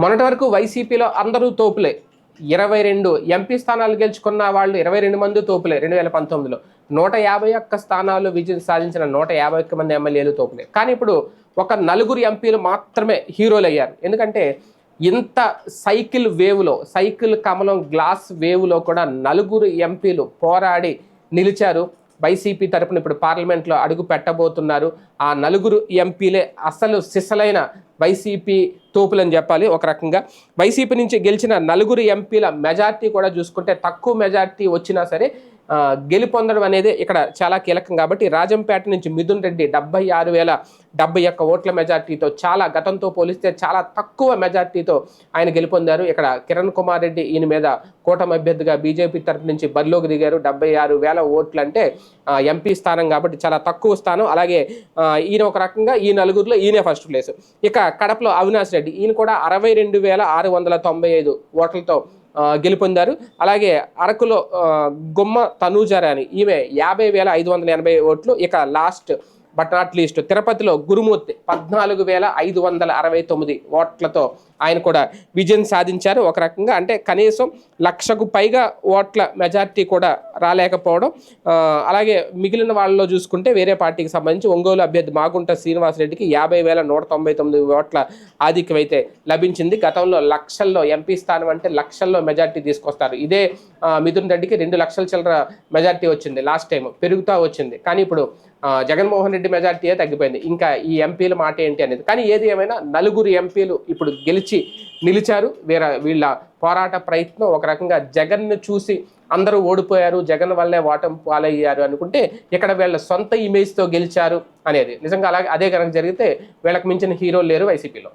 మొన్నటి వరకు వైసీపీలో అందరూ తోపులే. ఇరవై రెండు ఎంపీ స్థానాలు గెలుచుకున్న వాళ్ళు ఇరవై రెండు మంది తోపులే రెండు వేల పంతొమ్మిదిలో. నూట యాభై ఒక్క స్థానాలు విజయం సాధించిన నూట యాభై ఒక్క మంది ఎమ్మెల్యేలు తోపులే. కానీ ఇప్పుడు ఒక నలుగురు ఎంపీలు మాత్రమే హీరోలు అయ్యారు. ఎందుకంటే ఇంత సైకిల్ వేవ్లో సైకిల్ కమలం గ్లాస్ వేవ్లో కూడా నలుగురు ఎంపీలు పోరాడి నిలిచారు. వైసీపీ తరపున ఇప్పుడు పార్లమెంట్లో అడుగు పెట్టబోతున్నారు. ఆ నలుగురు ఎంపీలే అసలు సిసలైన వైసీపీ తోపులని చెప్పాలి ఒక రకంగా. వైసీపీ నుంచి గెలిచిన నలుగురు ఎంపీల మెజార్టీ కూడా చూసుకుంటే తక్కువ మెజార్టీ వచ్చినా సరే గెలుపొందడం అనేది ఇక్కడ చాలా కీలకం కాబట్టి రాజంపేట నుంచి మిథున్ రెడ్డి డెబ్బై ఆరు వేల డెబ్బై ఒక్క ఓట్ల మెజార్టీతో చాలా గతంతో పోలిస్తే చాలా తక్కువ మెజార్టీతో ఆయన గెలుపొందారు ఇక్కడ కిరణ్ కుమార్ రెడ్డి ఈయన మీద కూటమి అభ్యర్థిగా బీజేపీ తరపు నుంచి బరిలోకి దిగారు. డెబ్బై ఆరు వేల ఓట్లు అంటే ఎంపీ స్థానం కాబట్టి చాలా తక్కువ స్థానం. అలాగే ఈయన ఒక రకంగా ఈ నలుగురిలో ఈయనే ఫస్ట్ ప్లేస్. ఇక కడపలో అవినాష్ రెడ్డి ఈయన కూడా అరవై రెండు వేల ఆరు వందల తొంభై ఐదు ఓట్లతో గెలుపొందారు. అలాగే అరకులో గుమ్మ తనూజారాని ఈమె యాభై వేల ఐదు వందల ఎనభై ఓట్లు. ఇక లాస్ట్ బట్ అట్లీస్ట్ తిరుపతిలో గురుమూర్తి పద్నాలుగు వేల ఐదు వందల అరవై తొమ్మిది ఓట్లతో ఆయన కూడా విజయం సాధించారు. ఒక రకంగా అంటే కనీసం లక్షకు పైగా ఓట్ల మెజార్టీ కూడా రాలేకపోవడం అలాగే మిగిలిన వాళ్ళలో చూసుకుంటే వేరే పార్టీకి సంబంధించి ఒంగోలు అభ్యర్థి మాగుంట శ్రీనివాసరెడ్డికి యాభై వేల నూట తొంభై తొమ్మిది ఓట్ల ఆధిక్యం అయితే లభించింది. గతంలో లక్షల్లో ఎంపీ స్థానం అంటే లక్షల్లో మెజార్టీ తీసుకొస్తారు. ఇదే మిథున్ రెడ్డికి రెండు లక్షల చిల్లర మెజార్టీ వచ్చింది లాస్ట్ టైం పెరుగుతూ వచ్చింది. కానీ ఇప్పుడు జగన్మోహన్ రెడ్డి మెజార్టీయే తగ్గిపోయింది. ఇంకా ఈ ఎంపీల మాట ఏంటి అనేది. కానీ ఏది ఏమైనా నలుగురు ఎంపీలు ఇప్పుడు గెలిచి నిలిచారు. వీర వీళ్ళ పోరాట ప్రయత్నం ఒక రకంగా జగన్ను చూసి అందరూ ఓడిపోయారు. జగన్ వల్లే ఓటం పాలయ్యారు అనుకుంటే ఇక్కడ వీళ్ళ సొంత ఇమేజ్తో గెలిచారు అనేది. నిజంగా అలాగే అదే కనుక జరిగితే వీళ్ళకి మించిన హీరోలు లేరు వైసీపీలో.